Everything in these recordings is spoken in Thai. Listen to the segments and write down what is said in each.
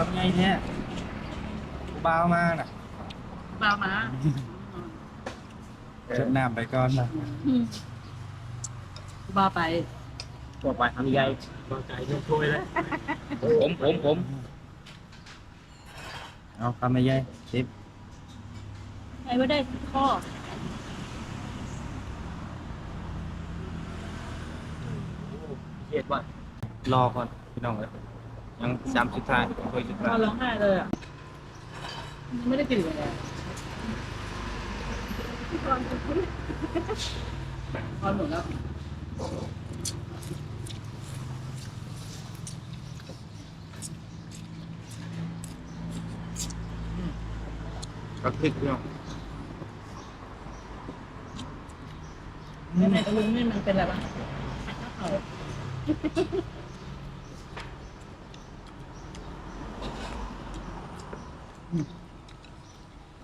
ทำไงเนี่ยกูบ้าวมากน่ะเปล่ามาชุดน้ำไปก่อนนะบ้าไปบอกไปทำใหญ่บางใจเรื่องช่วยเลยผมผมผมเอาทำไม่ยัยสิบไอ้ว่าได้ข้อเขียดว่ารอก่อนพี่น้องเลย ยังสามสุดท้ายคุยสุดพท้าอยร้องไห้เลยอะ ไม่ได้กินเลยอะพอหมดแล้วก็คลิกพี่น้องแล้วในตะลุงนี่มันเป็นอะไรบ้างเอา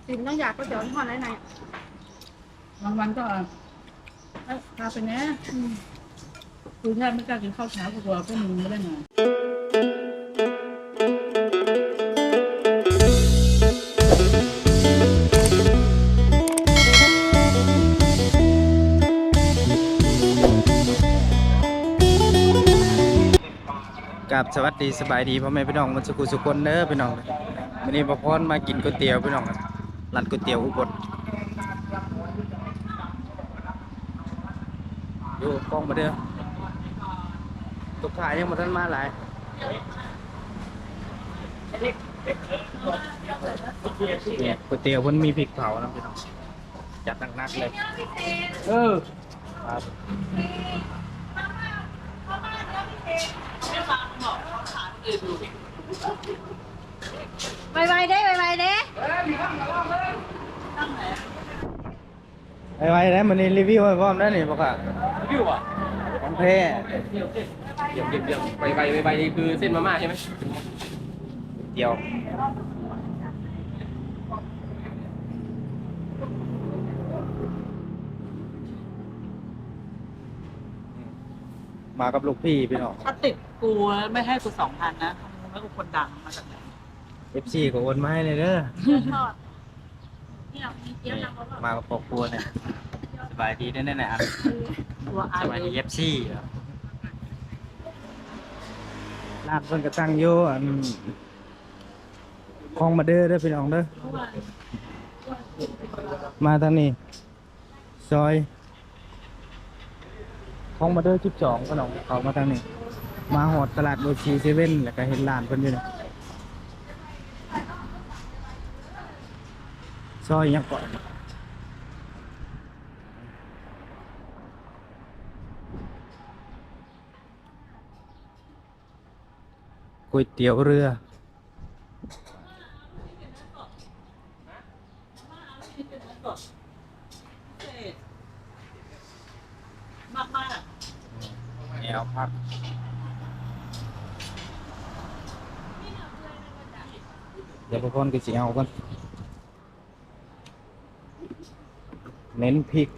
สินต้องอยากก็เดี๋ยวทอดไหนไหนบางวันก็เอ้ยพาไปนะคือแทบไม่กล้ากินข้าวเช้ากูกลัวพวกมึงไม่ได้นอนกับสวัสดีสบายดีพ่อแม่พี่น้องมันสุขุสุขคนเด้อพี่น้องวันนี้พ่อพรมากินก๋วยเตี๋ยวพี่น้องร้านก๋วยเตี๋ยวอุบลอยู่กล้องมาเด้อตุกขายยังมาทันมาหลายเนี่ยก๋วยเตี๋ยวมันมีพริกเผานะพี่น้องจัดหนักๆเลย เออครับไวๆเด้ไวๆเด้ ไอ้ไว้ได้มันนี่รีวิวให้พร้อมได้นี่บอกว่าวิวอะของแท้เยี่ยมเยี่ยมเยี่ยมไปไปไปไปนี่คือเส้นมาม่าใช่ไหมเตี๋ยวมากับลูกพี่พี่น้องถ้าติดกูไม่ให้กูสองพันนะมึงไม่กูคนดังมาจากไหน FC ก็โอนมาให้เลยเด้อทอด นี่เรามีเกี๊ยวนำมาแบบมากับครอบครัวเนี่ยสบายดีแน่ๆอะตัวอาสยบายดี FC ร้านเพิ่นก็ตั้งอยู่อันคลองมาเด้อเด้อพี่น้องเด้อมาทางนี้ซอยคลองมาเด้อจุดสองพี่น้องเขามาทางนี้มาหอดตลาดโบชีเซเว่นแล้วก็เห็นร้านเพิ่นอยู่นี่ ซอยยังก่อนก๋วยเตี๋ยวเรือมากมากแนวพักเดี๋ยวพวกคนก็สิเอากัน น้นพริก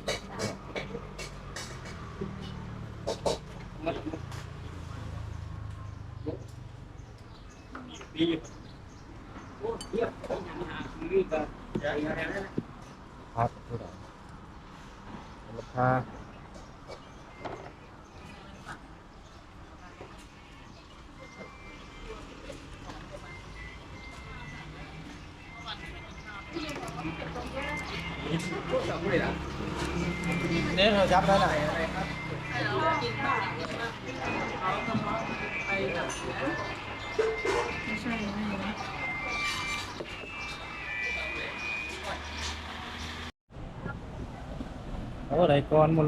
ปีโอ้เยี่ยมหาคือกันใหญ่ใหญ่ พักเท่าไหร่ราคา เนี่ยเราจับได้ไหนไม่ใช่ไม่ใช่โอ้ได้ก้อนหมด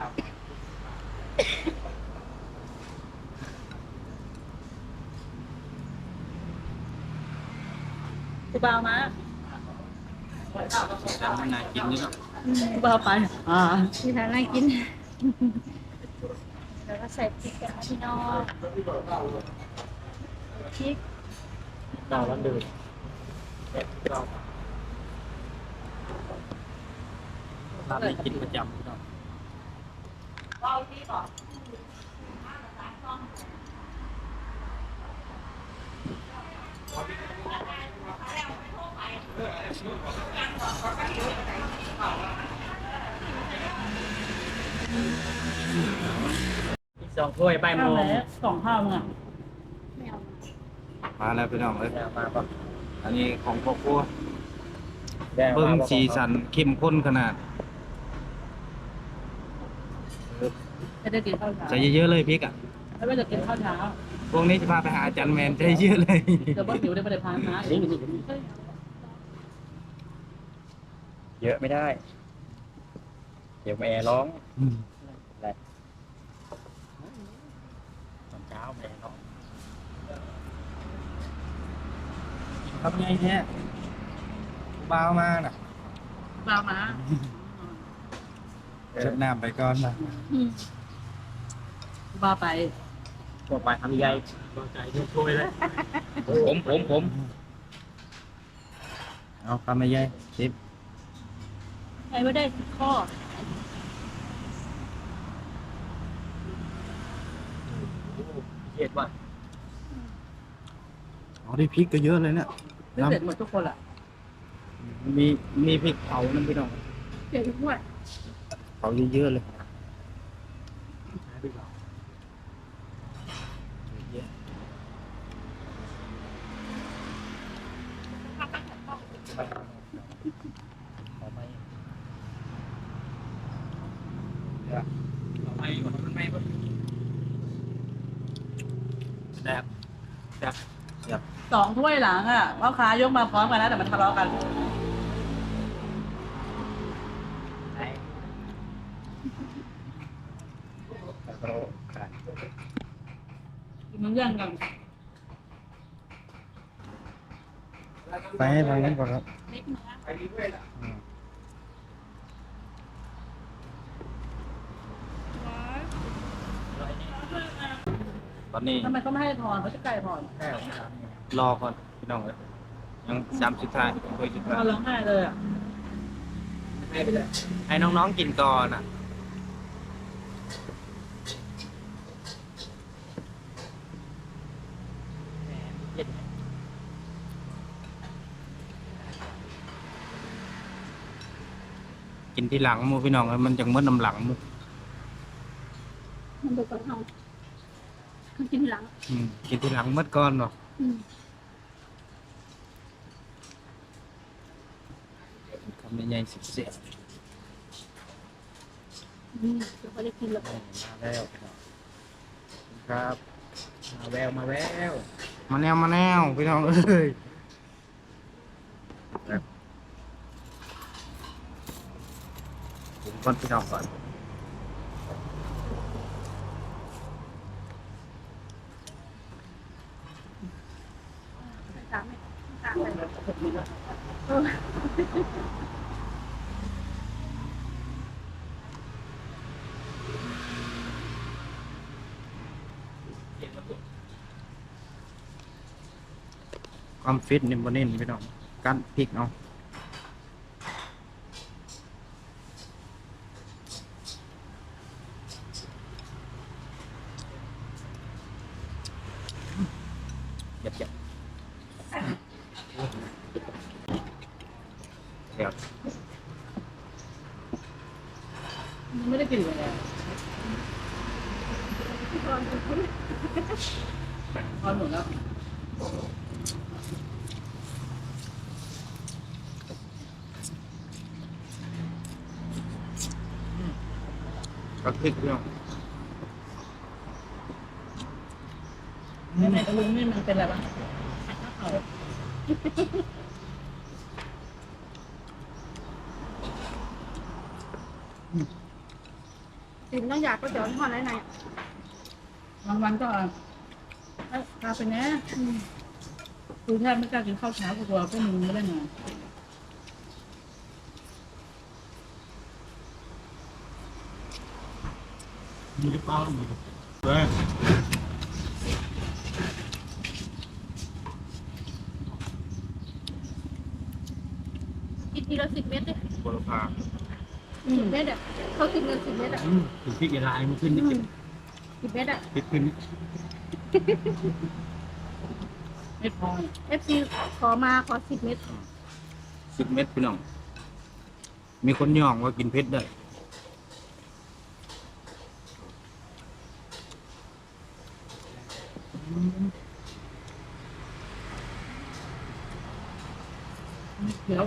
เลยเออหิวแล้วมาเลยสองพี่น้องเล็กเส้นเล็กมาเบิ่งผู้สาวกินก๋วยเตี๋ยวด้วยพี่น้องกูเบามามันน่ากินนี่เนาะกูเบาไปอ่ามีทานอะไรกิน แล้วก็ใส่พริกกับพี่น้องพริกดาวแล้วเดือดร้านนี้กินประจำพี่น้ องอีกสองถ้วยใบายโมข้าวงไหนสองข้าวมึงอะไม่เอามาแล้วพี่น้องเลยมาปะอันนี้ของครอบครัวแดงเบิ้งมาปะสีสันเข้มข้นขนาด จะได้กินข้าวเช้าใส่เยอะๆเลยพริกอะแล้วก็จะกินข้าวเช้าพวกนี้จะพาไปหาอาจารย์แมนใส่เยอะเลย เดี๋ยวบ่หิวได้ไม่ได้พานะนี่นี่เยอะไม่ได้ เดี๋ยวแม่ร้องอืมอะไรตอนเช้าแม่ร้องทำไงเนี่ยเบามาน่ะปลามาเช็ดน้ำไปก่อนนะป ลาไปตัวไปทำยังไงตัวใจเรื่องถ้วยเลยผมผมผมเอาคำไม่ใหญ่สิบใครไม่ได้สิบข้อเย็ดว่ะเอาได้พริกก็เยอะเลยเนี่ยไม่เสร็จหมดทุกคนอะมีมีพริกเผานั่นพี่น้องเปลี่ยนทุกถ้วยเผาเยอะๆเลย เอาไปเอาไปก่อนมันไม่แบบแบบ สองถ้วยหลังอะพ่อค้ายกมาพร้อมกันนะแต่มันทะเลาะกันไหนโอ้ขาดมันแย่งกันไปให้ทางนั้นก่อนครับเล็กเนื้อตอนนี้ทำไมเขาไม่ให้ทอนเขาจะไก่ทอนแค่ รอก่อนพี่น้องเลยยังสามสุดท้ายถ้วยสุดทท้าอยนร้องไห้เลยอะให้ไปเลยให้น้องๆกินก่อนอะเย็ดกินที่หลังหมูพี่น้องเอ้ยมันจังเมื่อน้ำหลังหมูมันดูก่อนเอาคือกินทีหลังอืมกินที่หลังเมื่อก่อนเนาะอืม คำใหญ่ๆสิบเสียอืมเดี๋ยวเขาได้กินแล้วมาแล้วครับ มาแววมาแววมาแนวมาแนวพี่น้องเอ้ยผมก่อนพี่น้องก่อน สามไม่สามเลยเออ ความฟิตนี่บนนี่พี่น้องการพริกเอา เย็บเย็บ เดี๋ยว มันไม่ได้กินเลยอะ ทอนหมดแล้วกับพริกพี่น้องไม่ไม่ตะลุงนี่มันเป็นอะไรบ้างเอากินต้องอยากก็เดี๋ยวทอดไหนไหน บางวันก็เอ้ยพาไปแนะคือแทบไม่กล้ากินข้าวเช้ากูกลัวพวกมึงไม่ได้นอนมีหรือเปล่ามีเฮ้ยกินทีละสิบเม็ดเลยบรพาอืมเม็ดอะเขากินเงินสิบเม็ดอะอืมถึงพริกละลายมันขึ้นนิดอืเดีมยวสิบเม็ดอะพริกขึ้นไม่พอเอฟซีขอมาขอสิบเม็ดสิบเม็ดพี่น้อง มีคนย่องว่ากินเผ็ดได้เดี๋ยว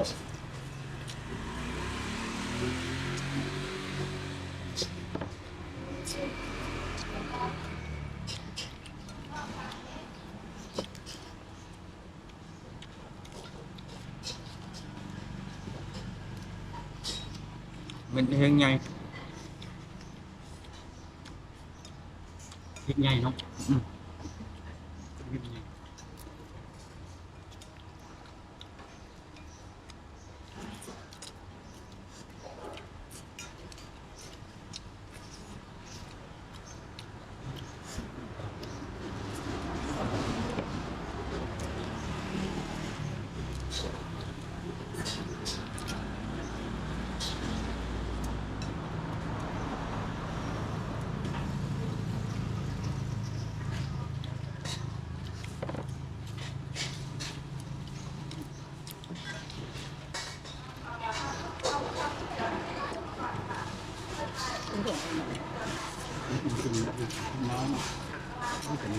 มันเฮงไง พริกใหญ่เนาะ อืม พริกใหญ่ น้ำไม่เป็นไร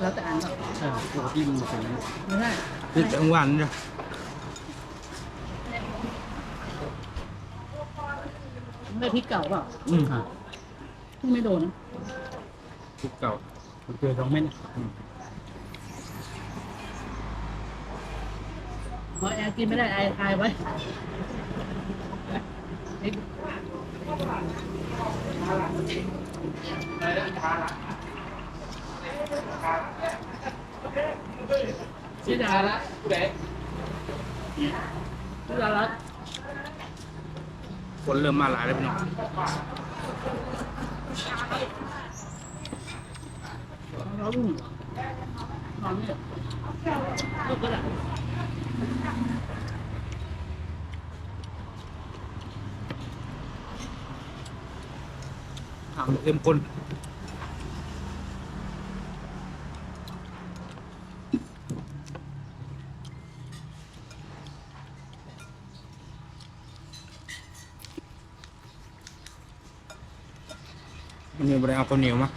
แล้วแต่อ่านก็ ใช่ ปกติมันเป็นไม่ได้คือจังหวะนจ้ะไม่พริกเก่าเปล่าอืมอ่าที่ไม่โดนนะพริกเก่ามันเจอสองเม็ดเพราะแอร์กินไม่ได้ไอทายไว้พริก ชื่อดาละชื่อดาละคนเริ่มมาหลายแล้วพี่น้องเราลุ่มนอนเนี่ยลูกก็ได้ถามเต็มคนอันนี้บริเอา ข้าวเหนียวมา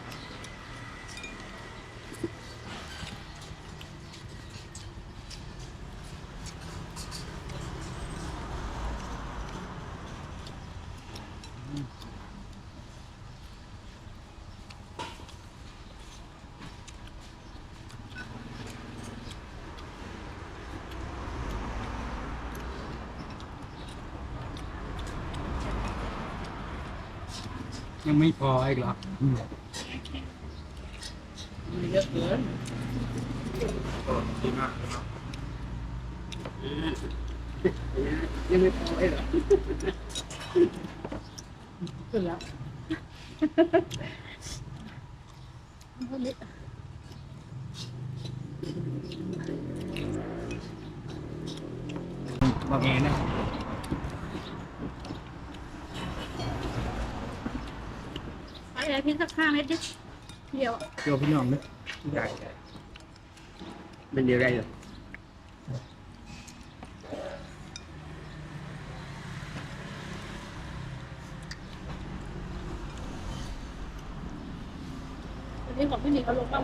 ยังไม่พออีกเหรออืมมีเยอะเกินดีมากครับยังไม่พออีกเหรอขึ้นแล้วบางแงนะ ไอ้พริกสักห้าเม็ดดิเดียวเกี่ยวพี่น้องเลยใหญ่เป็นเดียวได้เหรอวันนี้ของพี่หนิงเขาลงบ้าง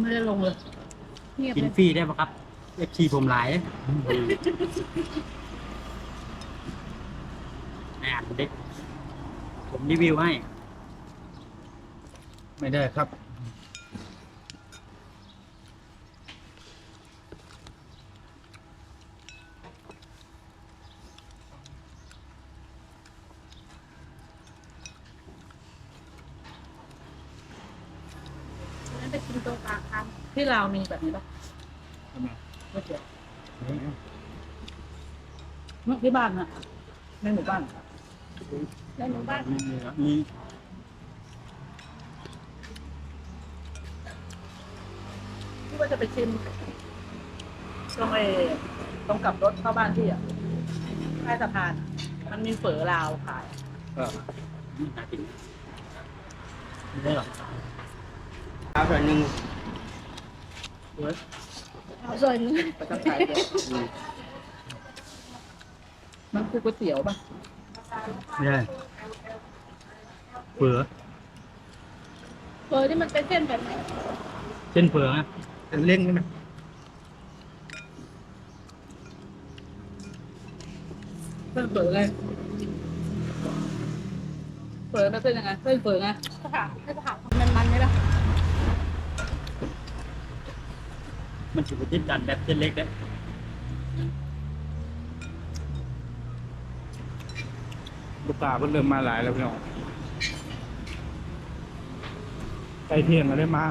ไม่ได้ลงเลยเงียบกินเลยฟรีได้ปะครับเอฟซีผมหลายแอบเด็ก ผมรีวิวให้ ไม่ได้ครับนั้นไปกินตรงกลางทางที่ลาวมีแบบนี้ปะทำไมไม่เจอที่บ้านนะในหมู่บ้าน ในหมู่บ้านมีที่ว่าจะไปชิมตรงไอ้ตรงกลับรถเข้าบ้านที่อะไปใต้สะพานมันมีเฝอลาวขาย เออน่ากินไม่ได้หรอครับแบบนึงเว้ยเอาส่วนหนึงไปทำขายเดี๋ยวมันคือก๋วยเตี๋ยวป่ะ ไม่ได้ เฟือเออที่มันเป็นเส้นแบบไหนเส้นเฟือนะเล่งนี่นะเส้นเฝอไงเฝอเป็นเส้นยังไงเส้นเฝอไงสถานสถานมันมันๆใช่ปะมันถือว่าจิ้มกันแบบเส้นเล็กนะลูกค้าเพิ่นเริ่มมาหลายแล้วพี่น้อง ใกล้เที่ยงแล้วได้มา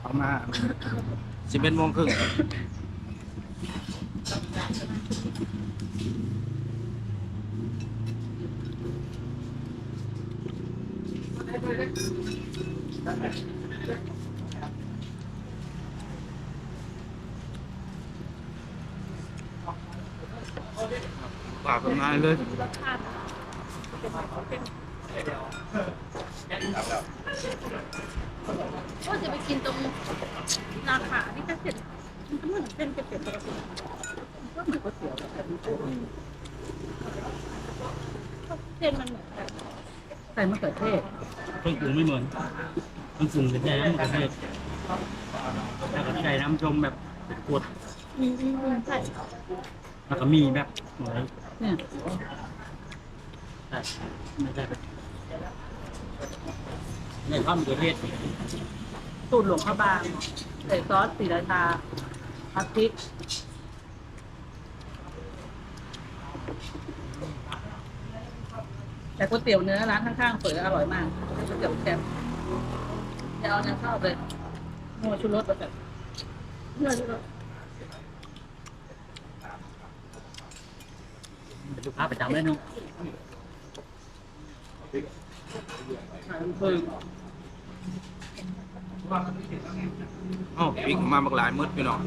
เอามาสิบเอ็ดโมงครึ่งฝากทำงานเลย รสชาติก็จะไปกินตรงนาขาที่จะเสร็จมันก็เหมือนเส้นก๋วยเตี๋ยวปกติก็เหมือนก๋วยเตี๋ยวแต่เป็นกุ้งเส้นมันเหมือนกันใส่มะเขือเทศเครื่องปรุงไม่เหมือนมันปรุงเป็นแค่น้ำประเทศแล้วก็ใส่น้ำชมแบบเป็นขวดอืมอืมอืมใช่แล้วก็มีแบบเหมือนเนี่ยใช่ไม่ใช่ ในข้าวมะเขือเทศสูตรหลวงพระบางใส่ซอสสีราชาผักพริกแต่ก๋วยเตี๋ยวเนื้อร้านข้างๆเปิดอร่อยมากก๋วยเตี๋ยวแซ่บจะเอาเนื้อเข้าเลยโมชูรสแบบเนื้อรสเป็นลูกค้าประจำเลยเนาะคื ออ้าวปีกมาบักหลายมืดพี่น้อง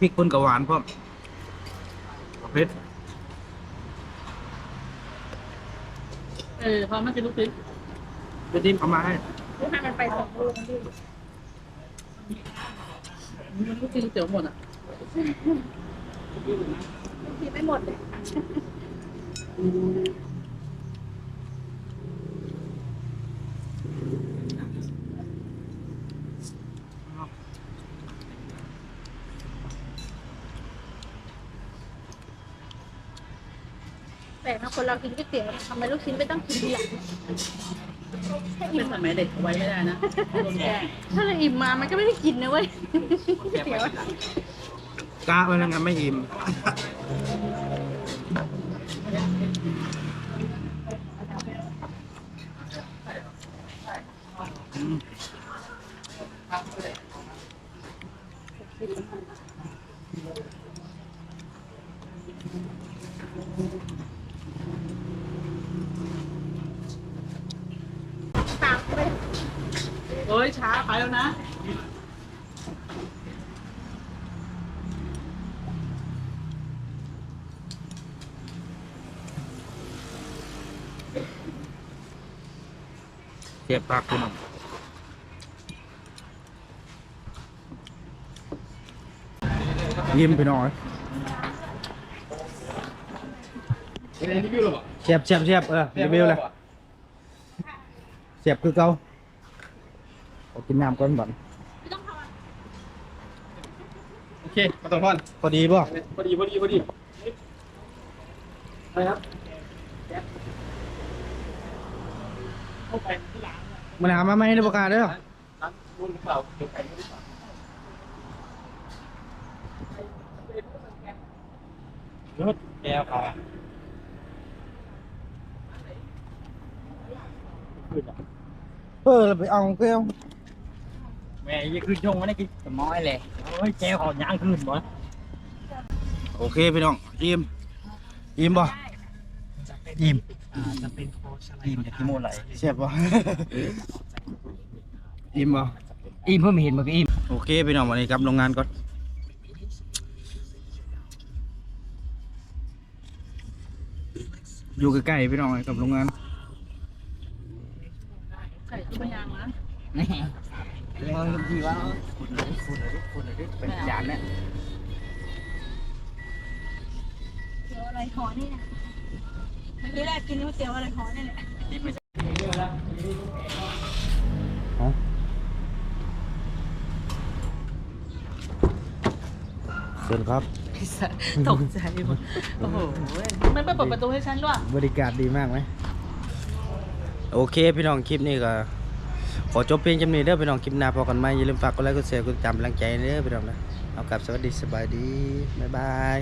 พริกเพิ่นกับหวานพร้อมเผ็ดเออพอมันกินลูกชิ้นเดี๋ยวดิมเอามาให้ให้มันไปสองลูกมันดูมันลูกชิ้นก๋วยเตี๋ยวหมดอะทีไม่หมดเลย แต่บาง คนเรากินก๋วยเตี๋ยวทำไมลูกชิ้นไม่ต้องกินทีหลังเป็นสมัยเด็กเอาไว้ไม่ได้นะโดนแกล้งถ้าเราอิ่มมามันก็ไม่ได้กินนะเว้ยก๋วยเตี๋ยวอะกะไว้แล้วไงไม่อิ่มตามไป เอ้ยช้าไปแล้วนะ เสียบปากพี่น้องยิ้มพี่น้องเสียบเสียบเสียบเออรีวิวเลยเสียบคือเก่าเอากินน้ำก่อนบ่อนไม่ต้องทอนโอเคมาต้องพ่อนพอดีป่ะพอดีพอดีพอดีอะไรครับ เข้าไปที่หลังมันหามาไม่ให้ในประกาศเด้อร้านรุ่นเปล่าเดี๋ยวไปไม่ได้เปล่าเลิศแก้วครับขึ้นอะเออเราไปเอาแก้วแม่ยังขึ้นชงมาได้กินสมอยเลยโอ้ยแก้วขอย่างขึ้นบ่โอเคพี่น้องอิ่มอิ่มป่ะอิ่มจะ เป็นโคชอะไรอิ่มจากที่โมไหลเสียบป่ะอิ่มป่ะอิ่มเพิ่มเห็นมันก็อิ่มโอเคเคพี่น้องวันนี้กลับโรงงานก่อนอยู่ใกล้ๆพี่น้องกับโรงงานใส่ตุ้มยางนะเรื่องที่ว่าคุณเลยคุณเลยคุณเลยเป็นจานเนี่ยเตี๋ยวอะไรหอนี่นะ เมื่อกี้แรกกินก๋วยเตี๋ยวอะไรหอนี่แหละที่ไม่ใช่เอาเชิญครับ ตกใจหมดโอ้โหมันไปเปิดประตูให้ฉันด้วยบริการดีมากไหม โอเคพี่น้องคลิปนี้ก็ขอจบเพียงจำนี้เด้อพี่น้องคลิปหน้าพอกันไหมอย่าลืมฝากกดไลค์กดแชร์กดติดตามกำลังใจเด้อพี่น้องนะเอากลับสวัสดีสบายดี บ๊ายบาย